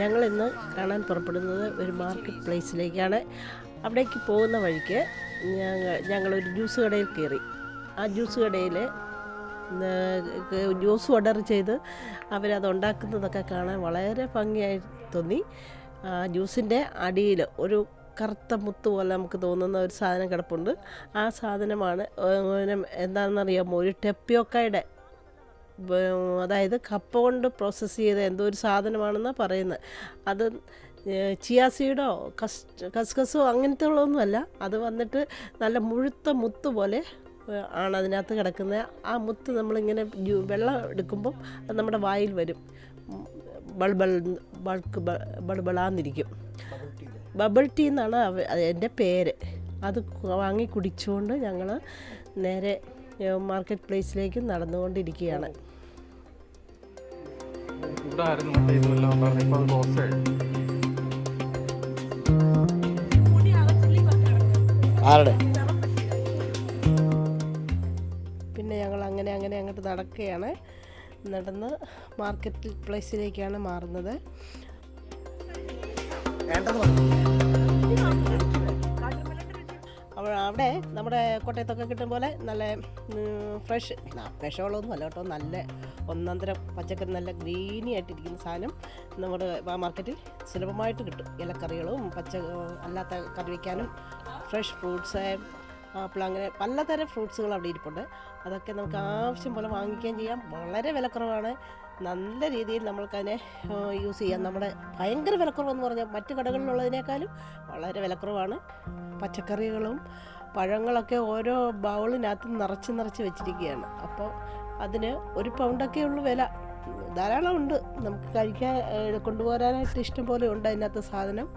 ഞങ്ങൾ ഇന്ന് കാണാൻ പുറപ്പെടുന്നത് ഒരു മാർക്കറ്റ് പ്ലേസിലേക്കാണ് അവിടേക്ക് പോകുന്ന വഴിക്ക് ഞങ്ങൾ ഞങ്ങളൊരു ജ്യൂസ് കടയിൽ കയറി. ആ ജ്യൂസ് കടയിൽ ജ്യൂസ് ഓർഡർ ചെയ്ത് അവരത് ഉണ്ടാക്കുന്നതൊക്കെ കാണാൻ വളരെ ഭംഗിയായി തോന്നി. ആ ജ്യൂസിന്റെ അടിയിൽ ഒരു കറുത്ത മുത്ത് പോലെ നമുക്ക് തോന്നുന്ന ഒരു സാധനം കിടപ്പുണ്ട്. ആ സാധനമാണ് എന്താണെന്നറിയാമോ ഒരു ടെപ്പിയോക്കയുടെ അതായത് കപ്പ കൊണ്ട് പ്രോസസ്സ് ചെയ്ത എന്തോ ഒരു സാധനമാണെന്നാണ് പറയുന്നത്. അത് ചിയാസീഡോ കസ് കസ്കസോ അങ്ങനത്തെ ഉള്ളതൊന്നുമല്ല അത് വന്നിട്ട് നല്ല മുഴുത്ത മുത്ത് പോലെ ആണ് അതിനകത്ത് കിടക്കുന്നത്. ആ മുത്ത് നമ്മളിങ്ങനെ വെള്ളം എടുക്കുമ്പം അത് നമ്മുടെ വായിൽ വരും. ബൾബൾ ബൾക്ക് ബൾബളാന്നിരിക്കും ബബിൾ ടീ എന്നാണ് എന്റെ പേര്. അത് വാങ്ങി കുടിച്ചുകൊണ്ട് ഞങ്ങൾ നേരെ മാർക്കറ്റ് പ്ലേസിലേക്ക് നടന്നുകൊണ്ടിരിക്കുകയാണ്. ഇവിടെ ആയിരുന്നു മറ്റേ ഇതെല്ലാം ഉണ്ടായിരുന്നത് ഇപ്പൊ അത് ക്ലോസ് ആയി. ആരുടെ? പിന്നെ ഞങ്ങൾ അങ്ങനെ അങ്ങനെ അങ്ങോട്ട് നടക്കുകയാണ്. നടന്ന് മാർക്കറ്റ് പ്ലേസിലേക്കാണ് മാറുന്നത്. അവ- അവിടെ നമ്മുടെ കോട്ടയത്തൊക്കെ കിട്ടും പോലെ നല്ല ഫ്രഷ് വിഷമുള്ളതൊന്നും അല്ല കേട്ടോ. നല്ല ഒന്നന്തരം പച്ചക്കറി നല്ല ഗ്രീനി ആയിട്ടിരിക്കുന്ന സാധനം നമ്മുടെ മാർക്കറ്റിൽ സുലഭമായിട്ട് കിട്ടും. ഇലക്കറികളും പച്ച അല്ലാത്ത കറി വയ്ക്കാനും ഫ്രഷ് ഫ്രൂട്ട്സ് ആപ്പിൾ അങ്ങനെ പലതരം ഫ്രൂട്ട്സുകൾ അവിടെ ഇരിപ്പുണ്ട്. അതൊക്കെ നമുക്ക് ആവശ്യം പോലെ വാങ്ങിക്കുകയും ചെയ്യാം. വളരെ വിലക്കുറവാണ്. നല്ല രീതിയിൽ നമ്മൾക്കതിനെ യൂസ് ചെയ്യാം. നമ്മുടെ ഭയങ്കര വിലക്കുറവെന്ന് പറഞ്ഞാൽ മറ്റു കടകളിലുള്ളതിനേക്കാളും വളരെ വിലക്കുറവാണ്. പച്ചക്കറികളും പഴങ്ങളൊക്കെ ഓരോ ബൗളിനകത്ത് നിറച്ച് നിറച്ച് വെച്ചിരിക്കുകയാണ് അപ്പോൾ അതിന് ഒരു പൗണ്ടൊക്കെ ഉള്ളു വില ധാരാളം ഉണ്ട് നമുക്ക് കഴിക്കാൻ കൊണ്ടുപോകാനായിട്ട് ഇഷ്ടം പോലെ ഉണ്ട് അതിനകത്ത് സാധനം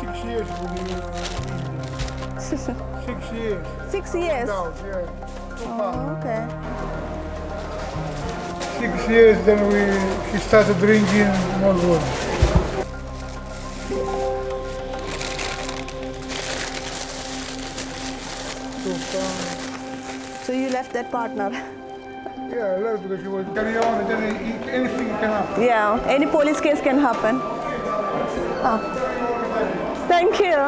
Six years. Six years. Six years. Six years. Six years. Oh, okay. Six years, then we she started drinking not good. So, um, So you left that partner. yeah, I left because she was carry on and then he- anything can happen. yeah. Any police case can happen. Ah. Thank you.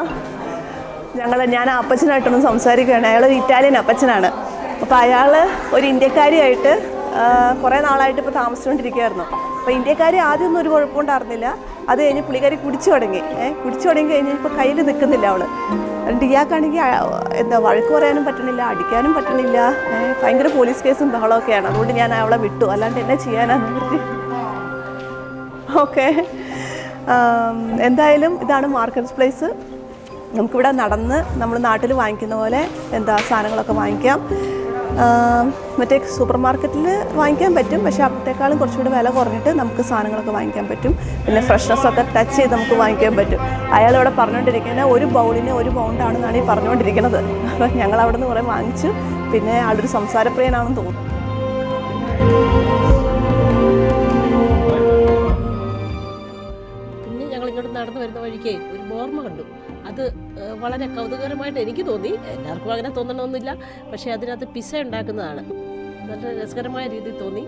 ഞങ്ങൾ ഞാൻ ആ അപ്പച്ചനായിട്ടൊന്ന് സംസാരിക്കുകയാണ് അയാൾ Italian അപ്പച്ചനാണ് അപ്പോൾ അയാൾ ഒരു ഇന്ത്യക്കാരിയായിട്ട് കുറേ നാളായിട്ട് ഇപ്പോൾ താമസിച്ചുകൊണ്ടിരിക്കുകയായിരുന്നു അപ്പോൾ ഇന്ത്യക്കാരി ആദ്യമൊന്നും ഒരു കുഴപ്പമുണ്ടായിരുന്നില്ല അത് കഴിഞ്ഞ് പുള്ളിക്കാരി കുടിച്ചു തുടങ്ങി. ഏഹ് കുടിച്ചു തുടങ്ങി കഴിഞ്ഞ് ഇപ്പോൾ കയ്യിൽ നിൽക്കുന്നില്ല അവൾ എന്നിട്ട് ഇയാൾക്കാണെങ്കിൽ എന്താ വഴക്ക് പറയാനും പറ്റണില്ല അടിക്കാനും പറ്റണില്ല. ഭയങ്കര പോലീസ് കേസും ബഹളമൊക്കെയാണ്. അതുകൊണ്ട് ഞാൻ അവളെ വിട്ടു. അല്ലാണ്ട് എന്നെ ചെയ്യാനാന്ന് നിർത്തി. ഓക്കെ. എന്തായാലും ഇതാണ് മാർക്കറ്റ് പ്ലേസ്. നമുക്കിവിടെ നടന്ന് നമ്മൾ നാട്ടിൽ വാങ്ങിക്കുന്ന പോലെ എന്താ സാധനങ്ങളൊക്കെ വാങ്ങിക്കാം. മറ്റേ സൂപ്പർ മാർക്കറ്റിൽ വാങ്ങിക്കാൻ പറ്റും. പക്ഷേ അപ്പത്തേക്കാളും കുറച്ചുകൂടി വില കുറഞ്ഞിട്ട് നമുക്ക് സാധനങ്ങളൊക്കെ വാങ്ങിക്കാൻ പറ്റും. പിന്നെ ഫ്രഷ്നെസ് ഒക്കെ ടച്ച് ചെയ്ത് നമുക്ക് വാങ്ങിക്കാൻ പറ്റും. അയാൾ ഇവിടെ പറഞ്ഞുകൊണ്ടിരിക്കുന്നത് ഒരു ബൗളിന് ഒരു പൗണ്ടാണെന്നാണ് ഈ പറഞ്ഞുകൊണ്ടിരിക്കുന്നത് അപ്പം ഞങ്ങൾ അവിടെ നിന്ന് കുറേ വാങ്ങിച്ചു. പിന്നെ ആളൊരു സംസാരപ്രിയനാണെന്ന് തോന്നുന്നു. പിന്നെ ഞങ്ങൾ ഇങ്ങോട്ട് നടന്നു വരുന്ന വഴിക്ക് ഒരു ബോർമ കണ്ടു. അത് വളരെ കൗതുകകരമായിട്ട് എനിക്ക് തോന്നി. എല്ലാവർക്കും അങ്ങനെ തോന്നണമെന്നില്ല. പക്ഷേ അതിനകത്ത് പിസ ഉണ്ടാക്കുന്നതാണ്. നല്ല രസകരമായ രീതിയിൽ തോന്നി.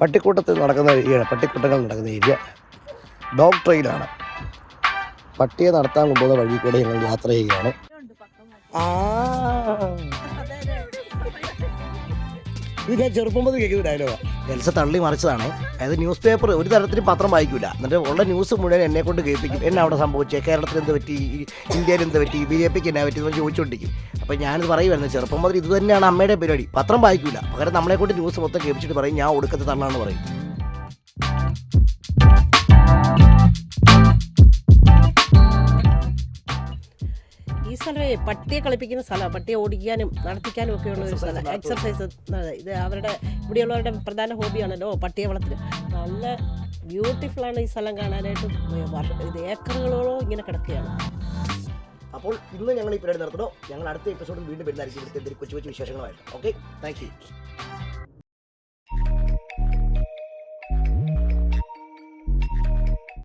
പട്ടിക്കൂട്ടത്തിൽ നടക്കുന്ന ഏരിയ പട്ടിക്കൂട്ടങ്ങൾ നടക്കുന്ന ഏരിയ ഡോഗ് പട്ടിയെ നടത്താൻ കൊണ്ടുള്ള വഴി കൂടെ ഞങ്ങൾ യാത്ര ചെയ്യുകയാണ്. ഇത് ഞാൻ ചെറുപ്പം മുതൽ കേൾക്കുന്ന ഡയലോഗാണ് എൽസ തള്ളി മറിച്ചതാണ്. അതായത് ന്യൂസ് പേപ്പർ ഒരു തരത്തിലും പത്രം വായിക്കില്ല എന്നിട്ട് ഉള്ള ന്യൂസ് മുഴുവൻ എന്നെ കൊണ്ട് കേൾപ്പിക്കും. എന്നെ അവിടെ സംഭവിച്ചേ? കേരളത്തിൽ എന്ത് പറ്റി? ഇന്ത്യയിൽ എന്ത് പറ്റി? ബി ജെ പിക്ക് എന്നാ പറ്റി? എന്ന് ചോദിച്ചുകൊണ്ടിരിക്കും അപ്പോൾ ഞാനിത് പറയുമായിരുന്നു ചെറുപ്പം മുതൽ ഇത് തന്നെയാണ് അമ്മയുടെ പരിപാടി. പത്രം വായിക്കില്ല പകരം നമ്മളെ കൊണ്ട് ന്യൂസ് മൊത്തം കേൾപ്പിച്ചിട്ട് പറയും ഞാൻ ഒടുക്കത്തെ തള്ളാന്ന് പറയും. പട്ടിയെ കളിപ്പിക്കുന്ന സ്ഥലമാണ്. പട്ടിയെ ഓടിക്കാനും നടത്തിക്കാനും ഒക്കെ ഉള്ള ഒരു സ്ഥലം. എക്സർസൈസ് ഇത് അവരുടെ ഇവിടെയുള്ളവരുടെ പ്രധാന ഹോബിയാണല്ലോ പട്ടിയെ വളർത്തൽ നല്ല ബ്യൂട്ടിഫുൾ ആണ് ഈ സ്ഥലം കാണാനായിട്ട്. ഇത് ഏക്കറുകളോളം ഇങ്ങനെ കിടക്കുകയാണ്. അപ്പോൾ ഇന്ന് ഞങ്ങൾ ഈ പരിപാടി നടത്തണോ ഞങ്ങൾ അടുത്ത എപ്പിസോഡിൽ വീണ്ടും വരുന്നതായിരിക്കും. ഇവിടുത്തെ കൊച്ചു കൊച്ചു വിശേഷങ്ങളായിട്ട് ഓക്കെ താങ്ക് യു